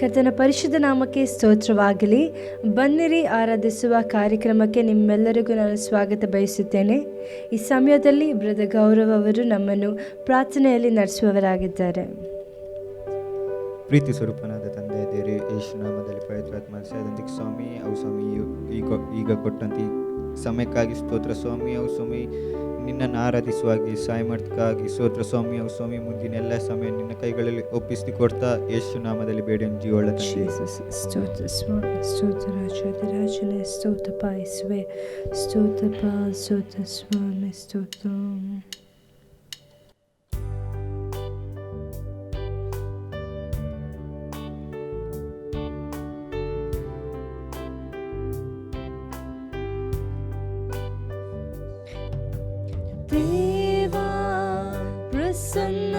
ಕರ್ತನ ಪರಿಶುದ್ಧ ನಾಮಕ್ಕೆ ಸ್ತೋತ್ರವಾಗಲಿ. ಬನ್ನಿರಿ, ಆರಾಧಿಸುವ ಕಾರ್ಯಕ್ರಮಕ್ಕೆ ನಿಮ್ಮೆಲ್ಲರಿಗೂ ನಾನು ಸ್ವಾಗತ ಬಯಸುತ್ತೇನೆ. ಈ ಸಮಯದಲ್ಲಿ ಬ್ರದರ್ ಗೌರವ್ ಅವರು ನಮ್ಮನ್ನು ಪ್ರಾರ್ಥನೆಯಲ್ಲಿ ನಡೆಸುವವರಾಗಿದ್ದಾರೆ. ಪ್ರೀತಿ ಸ್ವರೂಪನಾದ ತಂದೆ, ದೇವರು, ಯೇಸು ನಾಮದಲ್ಲಿ ಪವಿತ್ರಾತ್ಮ ಸ್ವಾಮಿ, ಅವು ಸ್ವಾಮಿ, ಈಗ ಈಗ ಕೊಟ್ಟಂತ ಸಮಯಕ್ಕಾಗಿ ಸ್ತೋತ್ರ. ಸ್ವಾಮಿ, ಅವು ಸ್ವಾಮಿ ನಿನ್ನನ್ನು ಆರಾಧಿಸುವಾಗಿ ಸಾಯಿ ಮಾಡ್ತಕ್ಕಾಗಿ ಸೋದ್ರ ಸ್ವಾಮಿ ಸ್ವಾಮಿ ಮುಂದಿನ ಎಲ್ಲ ಸಮಯ ನಿನ್ನ ಕೈಗಳಲ್ಲಿ ಒಪ್ಪಿಸಿ ಕೊಡ್ತಾ ಯೇಸು ನಾಮದಲ್ಲಿ ಬೇಡ ಜೀವಳ ಸ್ತೋತ್ರ ಸ್ವಾಮಿ ಸ್ತೋತ್ರ ಸ್ವಾಮಿ, ಸ್ತೋತ್ರ. divine presence.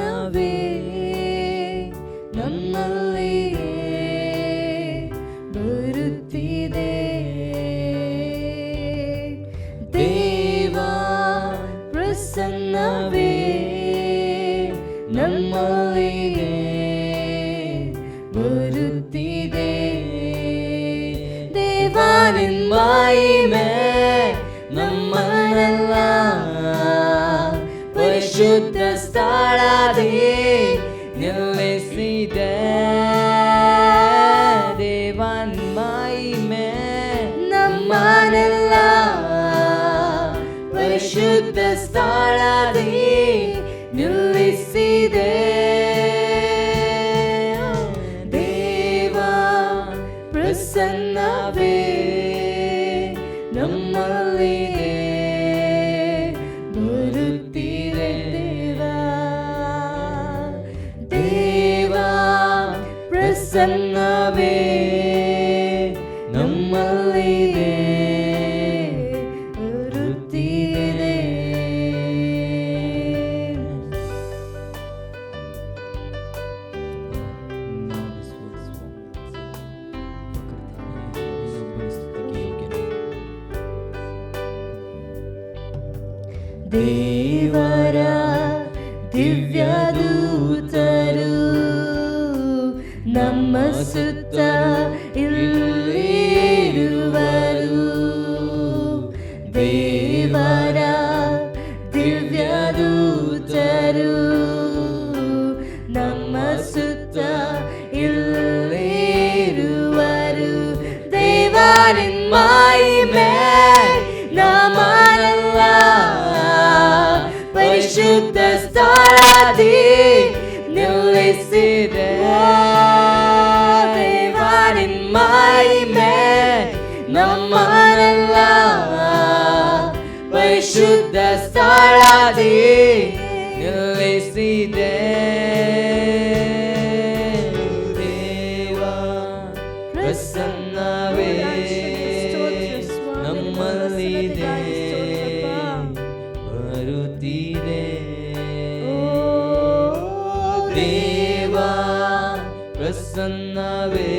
authority. New is seated. ദേവ പ്രസന്നവേ.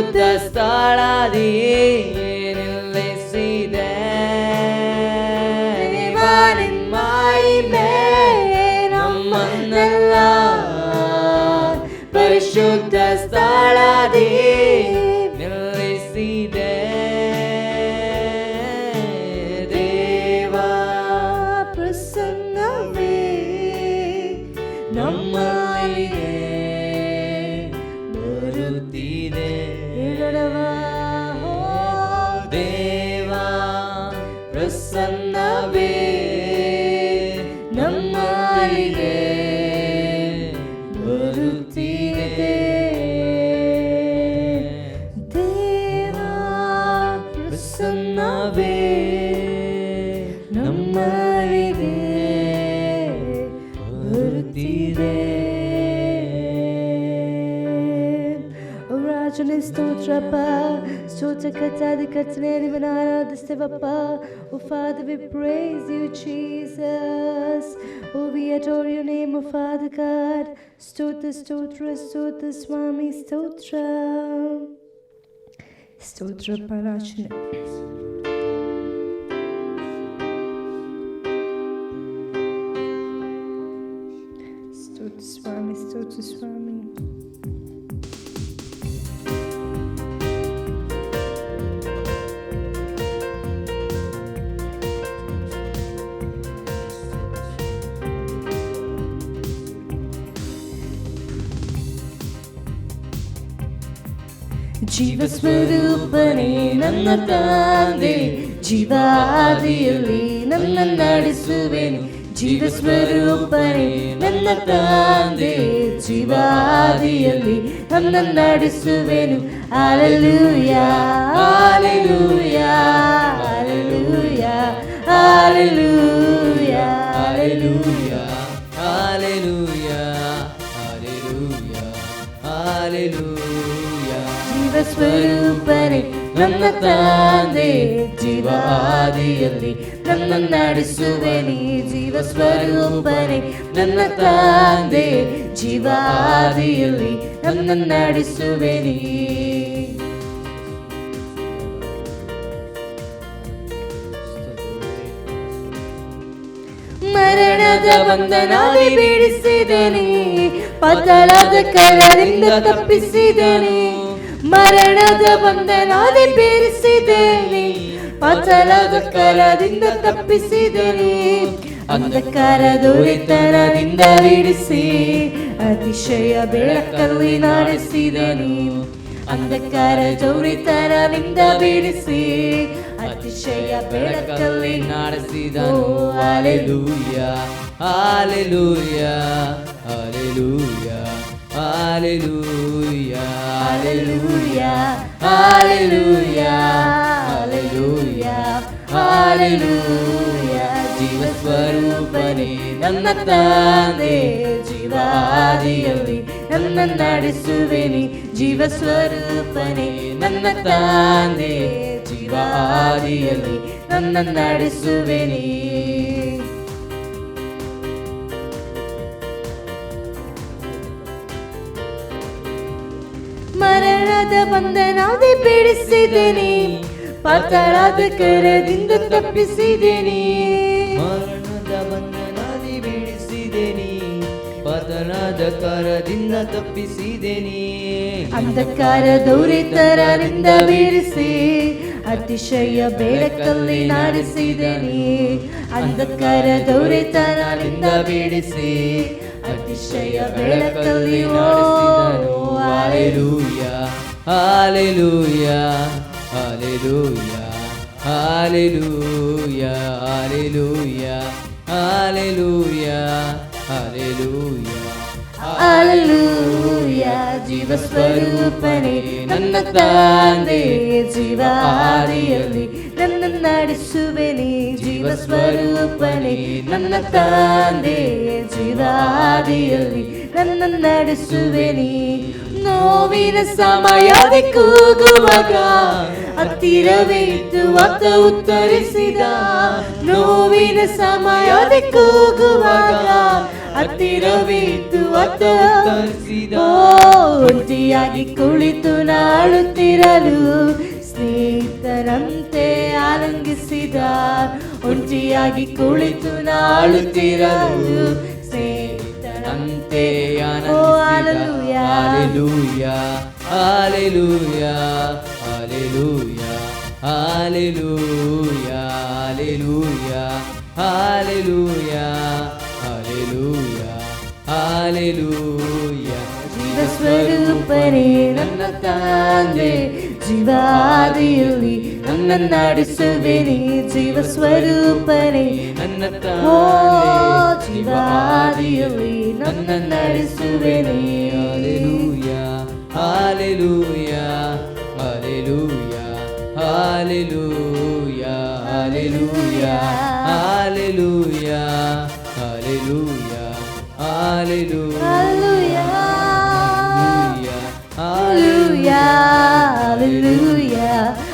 शुद्ध स्थळारी Trappa, Sotakata, the Kataneri Vanara, the Sivappa. Oh Father, we praise you, Jesus. Oh, we adore your name, O oh Father God. Stotra, Stotra, Stotra, Swami, Stotra. Stotra Parashana. ಜೀವ ಸ್ವರೂಪನೇ ನನ್ನ ತಂದೆ ಜೀವಾದಿಯಲ್ಲಿ ನನ್ನ ನಡೆಸುವೆನು ಜೀವ ಸ್ವರೂಪನೇ ನನ್ನ ತಂದೆ ಜೀವಾದಿಯಲ್ಲಿ ನನ್ನ ನಡೆಸುವೆನು alleluia hallelujah hallelujah hallelujah alleluia Hallelujah, hallelujah, hallelujah. ಜೀವ ಸ್ವರೂಪನೇ ನನ್ನ ತಂದೆ ಜೀವಾದಿಯಲ್ಲಿ ನನ್ನ ನಡೆಸುವೆನಿ ಜೀವ ಸ್ವರೂಪನೇ ನನ್ನ ತಂದೆ ಜೀವಾದಿಯಲ್ಲಿ ನನ್ನ ನಡೆಸುವೆನಿ ಮರಣದ ಬಂಧನಾದಿ ಬಿಡಿಸಿದನೆ ಪತಳದ ಕರದಿಂದ ತಪ್ಪಿಸಿದನೆ ಮರಣದ ಬಂಧನಾದಿ ಬೀರಿಸಿದೇನೆ ಪತಳದ ಕರದಿಂದ ತಪ್ಪಿಸಿದೇನೆ ಅಂಧಕಾರ ದುರಿತನದಿಂದ ಬಿಡಿಸಿ ಅತಿಶಯ ಬೆಳಕಲ್ಲಿ ನಡೆಸಿದನು. ಅಂಧಕಾರ ದೊರೆತನದಿಂದ ಬಿಡಿಸಿ ಅತಿಶಯ ಬೆಳಕಲ್ಲಿ ನಡೆಸಿದನು. Alleluia alleluia hallelujah, Hallelujah, Hallelujah, Hallelujah, Hallelujah, Hallelujah. ജീവസ്വരൂപനെ നന്നത്താന്തേ ജീവാദിയല്ലേ നന്ന നടസുവനി ജീവസ്വരൂപനെ നന്നത്താന്തേ ജീവാദിയല്ലേ നന്ന നടസുവനീ ಪಾತರದ ಬಂಧನಾದಿ ಬಿಡಿಸಿದ್ದೇನೆ ಪಾತರಾದ ಕರೆದಿಂದ ತಪ್ಪಿಸಿದ್ದೇನೆ ಮರಣದ ಬಂಧನಾದಿ ಬಿಡಿಸಿದ್ದೇನೆ ಪಾತರಾದ ಕರದಿಂದ ತಪ್ಪಿಸಿದ್ದೇನೆ ಅಂಧಕಾರ ದೌರಿತರರಿಂದ ಬಿಡಿಸಿ ಅತಿಶಯ ಬೆಳಕಲ್ಲಿ ನಾಡಿಸಿದ್ದೇನೆ ಅಂಧಕಾರ ದೌರಿತರರಿಂದ ಬಿಡಿಸಿ ಅತಿಶಯ ಬೆಳಕಲ್ಲಿ ಓ hallelujah Hallelujah, Hallelujah, Hallelujah, Hallelujah, Hallelujah, Hallelujah. അലൂയ ജീവസ്വരൂപനെ നന്നത്താന്തേ ജീവാദിയല്ലേ നന്നടിച്ചുവനെ ജീവസ്വരൂപനെ നന്നത്താന്തേ ജീവാദിയല്ലേ നന്നടിച്ചുവനേ ನೋವಿನ ಸಮಯದಿ ಕೂಗುವಾಗ ಹತ್ತಿರವೇ ಇದ್ದು ಆತ ಉತ್ತರಿಸಿದ ನೋವಿನ ಸಮಯದಿ ಕೂಗುವಾಗ ಹತ್ತಿರವೇ ಇದ್ದು ಆತ ಉತ್ತರಿಸಿದ. ಒಂಟಿಯಾಗಿ ಕುಳಿತು ನಾಳುತ್ತಿರಲು ಸ್ನೇಹಿತರಂತೆ ಆಲಂಗಿಸಿದ ಒಂಟಿಯಾಗಿ ಕುಳಿತು ನಾಳುತ್ತಿರಲು ಅಂತೆ ಓ, hallelujah. Hallelujah hallelujah hallelujah hallelujah hallelujah hallelujah hallelujah hallelujah ಜೀವ ಸ್ವರೂಪನೇ ನನ್ನ ತಂದೆ ಜೀವಾದಿಯಲ್ಲಿ അന്നടിസുവിനെ ജീവസ്വരൂപനെ അന്നോ ജീവാദിയവേ നന്നടിസുവിനെ hallelujah hallelujah hallelujah hallelujah hallelujah hallelujah hallelujah hallelujah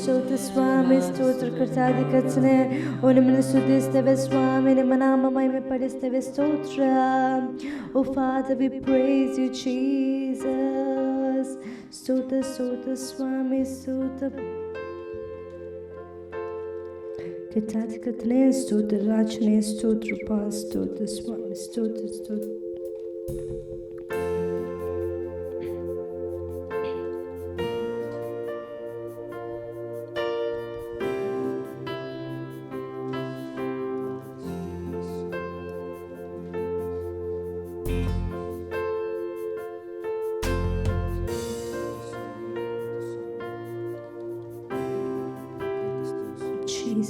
ಸ್ತೋತ್ರ ಸ್ವಾಮಿ ಸ್ತೋತ್ರ ಕರ್ತಾದಿ ಕರ್ತನೆ ಓ ನಿಮ್ಮನ್ನು ಸ್ತುತಿಸ್ತೇವೆ ಸ್ವಾಮಿ ನಿಮ್ಮ ನಾಮ ಮಹಿಮೆ ಪಡಿಸ್ತೇವೆ ಸ್ತೋತ್ರ O father we praise you Jesus ಸ್ತೋತ್ರ ಸ್ತೋತ್ರ ಸ್ವಾಮಿ ಸ್ತೋತ್ರ ಕರ್ತಾದಿ ಕರ್ತನೆ ಸ್ತೋತ್ರ ರಾಜನೇ ಸ್ತೋತ್ರ ಪಾ ಸ್ತೋತ್ರ ಸ್ವಾಮಿ ಸ್ತೋತ್ರ ಸ್ತೋತ್ರ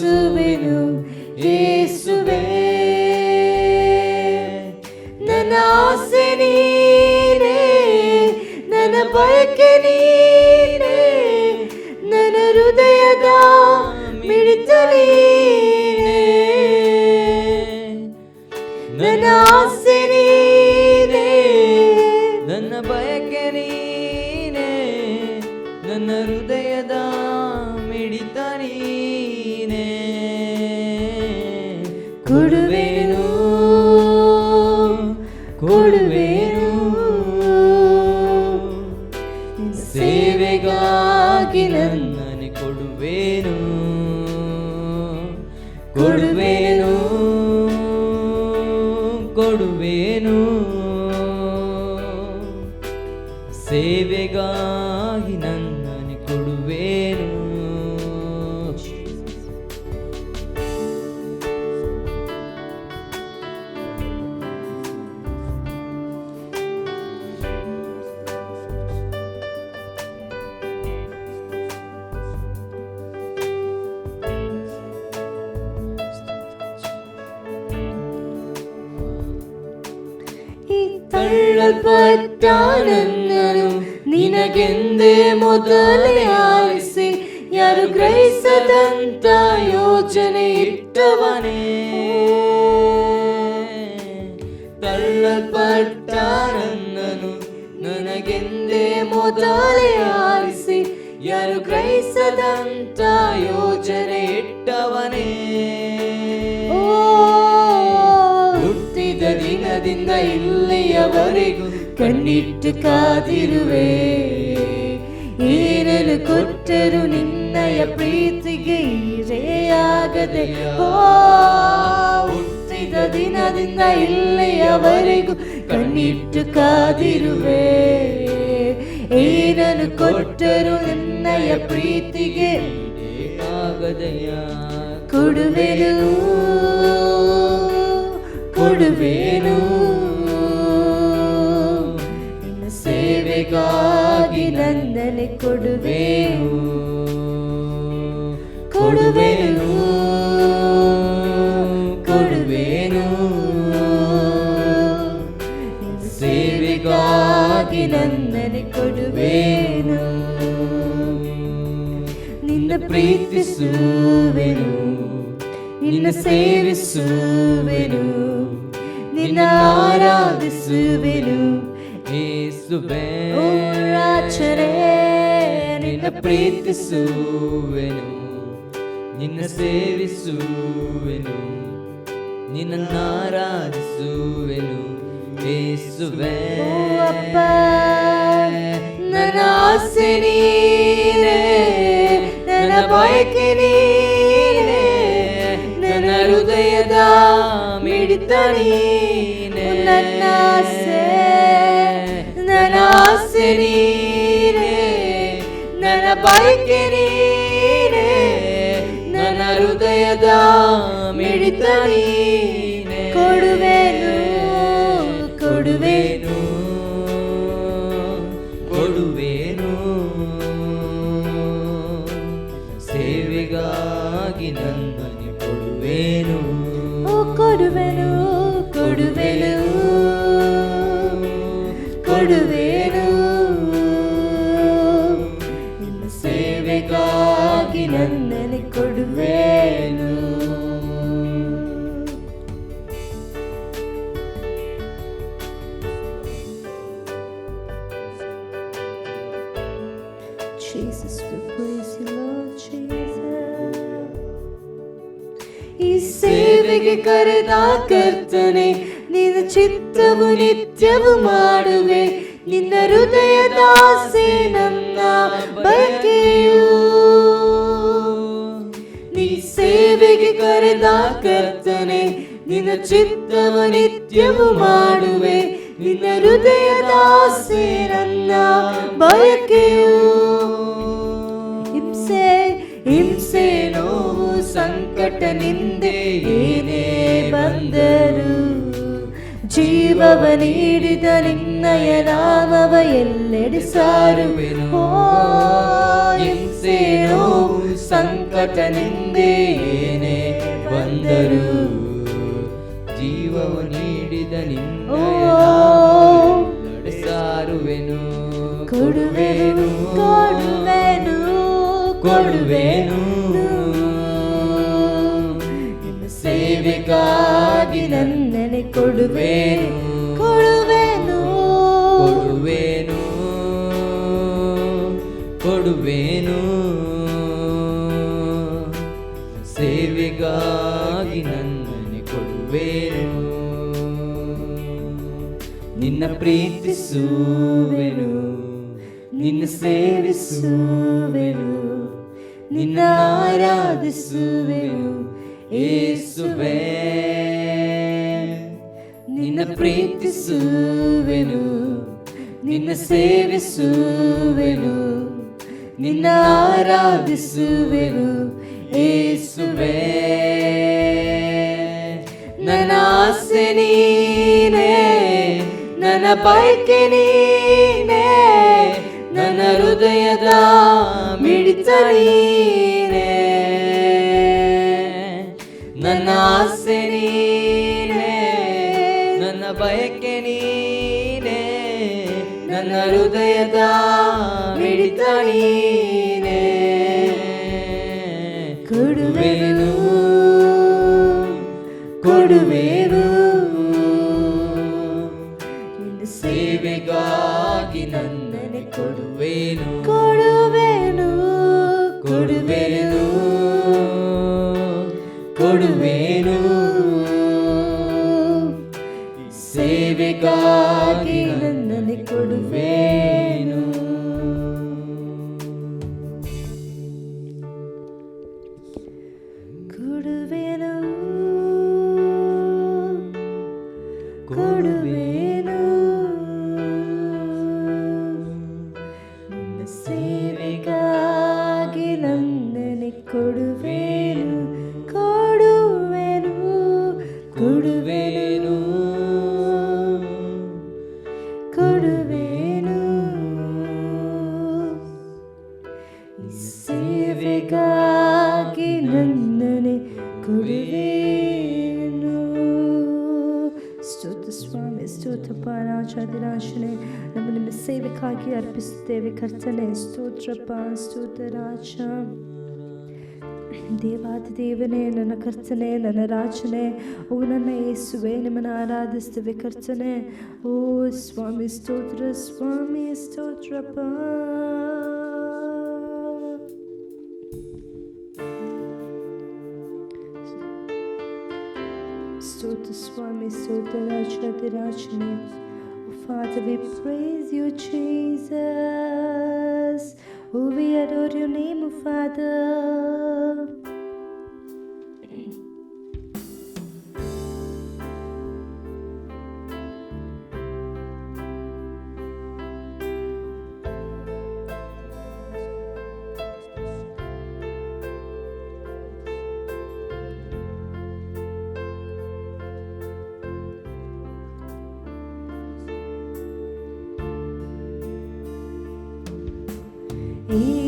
യേശുവേ. യേസുവേ നനാസനീനേ നന ബയക്കനീനേ നന ഹൃദയദ മിഴിത്തലീനേ നനാസനീനേ നന ബയക്കനീനേ നന ഹൃദയ गुरु ಈ ತಳ್ಳಲ್ಪಟ್ಟ ನನ್ನನು ನಿನಗೆಂದೇ ಮೊದಲೇ ಆರಿಸಿ, ಯಾರು ಗ್ರಹಿಸದಂತ ಯೋಜನೆ ಇಟ್ಟವನೇ. ತಳ್ಳಲ್ಪಟ್ಟ ನನ್ನನು ನನಗೆಂದೇ ಮೊದಲೇ ಆರಿಸಿ, ಯಾರು ಗ್ರಹಿಸದಂತ ಯೋಜನೆ ಇಟ್ಟವನೇ. ದಿನದಿಂದ ಇಲ್ಲಿಯವರೆಗೂ ಕಣ್ಣಿಟ್ಟು ಕಾದಿರುವೆ ಏನನ್ನು ಕೊಟ್ಟರು ನಿನ್ನಯ ಪ್ರೀತಿಗೆ ಈರೆಯಾಗದೆ ಓ ಹುಟ್ಟಿದ ದಿನದಿಂದ ಇಲ್ಲಿಯವರೆಗೂ ಕಣ್ಣಿಟ್ಟು ಕಾದಿರುವೆ ಏನನ್ನು ಕೊಟ್ಟರು ನಿನ್ನಯ ಪ್ರೀತಿಗೆ ಆಗದೆಯ ಕೊಡುವೆನು ಕೊಡುವೆನು. ನಿನ್ನ ಸೇವೆಗಾಗಿ ನನ್ನನೆ ಕೊಡುವೆನು. ಕೊಡುವೆನು. ಕೊಡುವೆನು. ನಿನ್ನ ಸೇವೆಗಾಗಿ ನನ್ನನೆ ಕೊಡುವೆನು. ನಿನ್ನ ಪ್ರೀತಿಸುವೆನು. ನಿನ್ನ ಸೇವಿಸುವೆನು. നിന്നാരാധിസുവിലു യേസുവേ ഓരാച്ചരേ നിന്ന പ്രീതിസുവെനു നിന്ന സേവിസുവെനു നിന്നാരാധിസുവെനു യേസുവേ അപ്പ ನನ್ನ ಆಸೆ ನೀನೇ ನನ್ನ ಬಯಕೆ ನೀನೇ ನನ್ನ ಹೃದಯದ ನೀನೇ ನನ್ನ ಆಸೆ, ನನ್ನ ಆಸೆ ನೀನೇ. ನನ್ನ ಬಯಕೆ ನೀನೆ. ನನ್ನ ಹೃದಯದ ಮಿಡಿತ ನೀನೆ ಕೊಡುವೆನು, Jesus, we praise you, Lord Jesus. ಈ ಸೇವೆಗೆ ಕರೆದ ಕರ್ತನೆ ನಿನ್ನ ಚಿತ್ತವು ನಿತ್ಯವು ಮಾಡುವೆ ನಿನ್ನ ಹೃದಯದ ಆಸೆ ನನ್ನ ಬಯಕೆಯು ನೀ ಸೇವೆಗೆ ಕರೆದ ಕರ್ತನೆ ನಿನ್ನ ಚಿತ್ತವು ನಿತ್ಯವು ಮಾಡುವೆ ನಿನ್ನ ಹೃದಯದ ಆಸೆ ನನ್ನ ಬಯಕೆಯು ಸಂಕಟ ನಿಂದೆ ಏನೇ ಬಂದರು ಜೀವವ ನೀಡಿದ ನಿನ್ನಯ ನಾಮವ ಎಲ್ಲೆಡೆ ಸಾರುವೆನು ಹಿಂಸೆ ನೋವು ಸಂಕಟ ನಿಂದೆ ಏನೇ ಬಂದರು ಜೀವವ ನೀಡಿದ ನಿನ್ನಯ ನಾಮವ ಸಾರುವೆನು ಕೊಡುವೆನು ಕೊಡುವೆನು. ಕೊಡುವೆನು. ಸೇವೆಗಾಗಿ ನನ್ನನೆ ಕೊಡುವೆನು ಕೊಡುವೆನು ಕೊಡುವೆನು ಕೊಡುವೆನು ಸೇವೆಗಾಗಿ ನನ್ನನ್ನು ಕೊಡುವೆನು ನಿನ್ನ ಪ್ರೀತಿಸುವೆನು ನಿನ್ನ ಸೇವಿಸುವೆನು ನಿನ್ನ ಆರಾಧಿಸುವೆನು ಏಸುವೆ ನಿನ್ನ ಪ್ರೀತಿಸುವೆನು, ನಿನ್ನ ಸೇವಿಸುವೆನು, ನಿನ್ನ ಆರಾಧಿಸುವೆನು ಏಸುವೆ ನನ್ನ ಆಸೆ ನೀನೇ, ನನ್ನ ಬಯಕೆ ನೀನೇ, ನನ್ನ ಹೃದಯದ ಮಿಡಿತ ನೀನೇ. ನನ್ನ ಆಸೆ ನೀನೇ ನನ್ನ ಬಯಕೆ ನೀನೇ ನನ್ನ ಹೃದಯದ ಮಿಡಿತ ನೀನೇ. கொடுவே ಕರ್ತನೆ ಸ್ತೋತ್ರಪ್ಪ ಸ್ತೋತ್ರ ರಾಜ ದೇವಾದಿ ದೇವನೇ ನನ್ನ ಕರ್ತನೆ ನನ್ನ ರಾಜನೇ ಓ ನನ್ನ ಯೇಸುವೆ ನಿಮ್ಮನ್ನು ಆರಾಧಿಸ್ತೇವೆ ಕರ್ತನೆ ಓ ಸ್ವಾಮಿ ಸ್ತೋತ್ರ ಸ್ವಾಮಿ ಸ್ತೋತ್ರಪ್ಪ ಸ್ತೋತ್ರ ಸ್ವಾಮಿ ಸ್ತೋತ್ರ ರಾಜಾದಿ ರಾಜನೇ Father, we praise you, Jesus. Oh, we adore your name, Father. E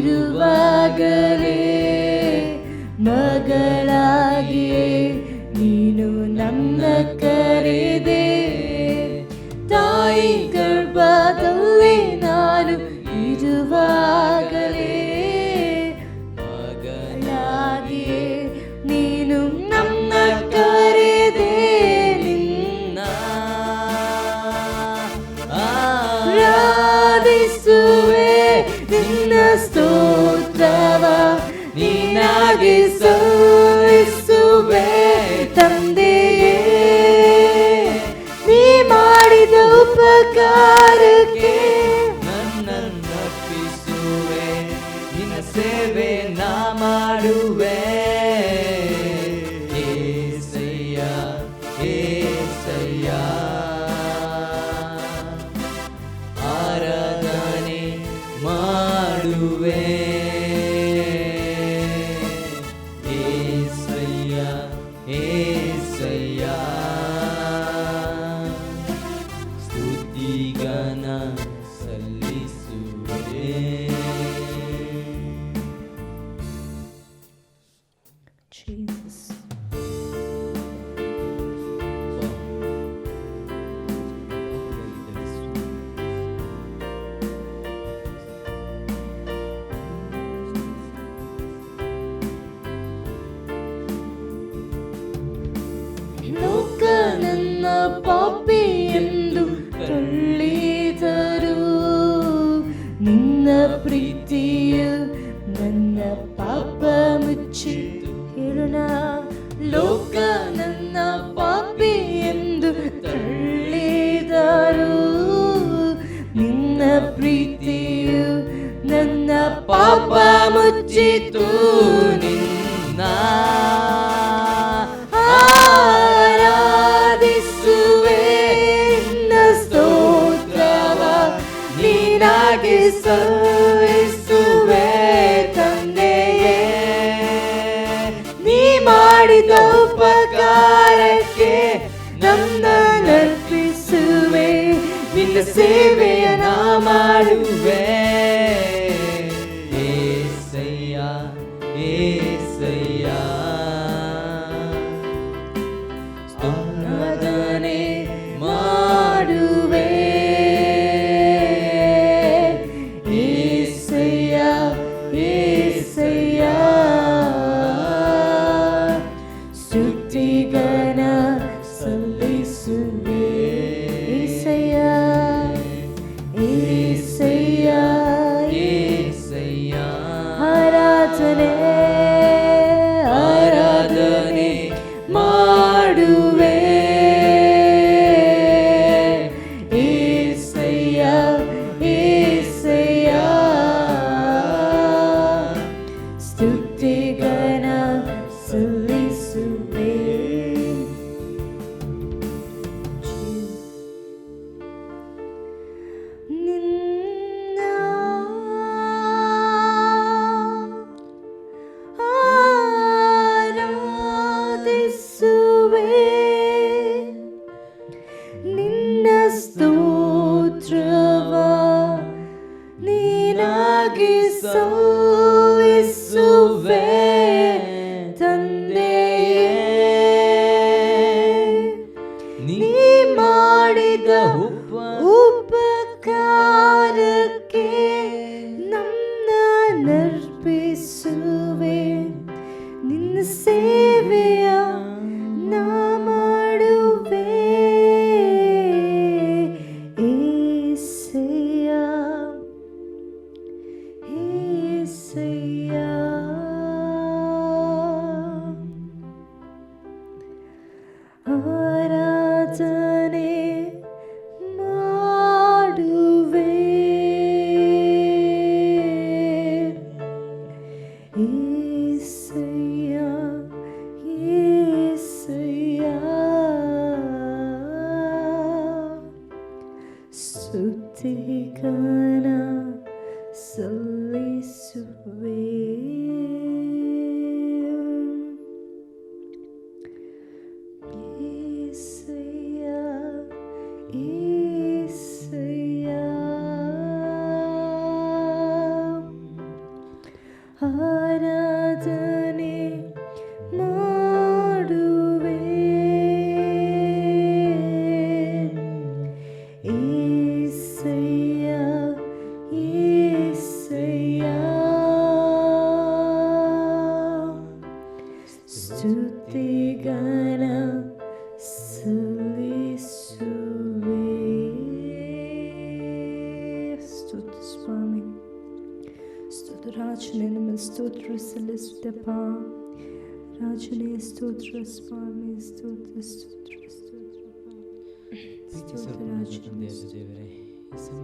Do. God is so Bobby. തന്ന നർപ്പിസുവേ നിന്റെ സേവയെ നാം ആടുവേ Swami Stutra Stutra Stutra Stutra Stutra Stutra Stutra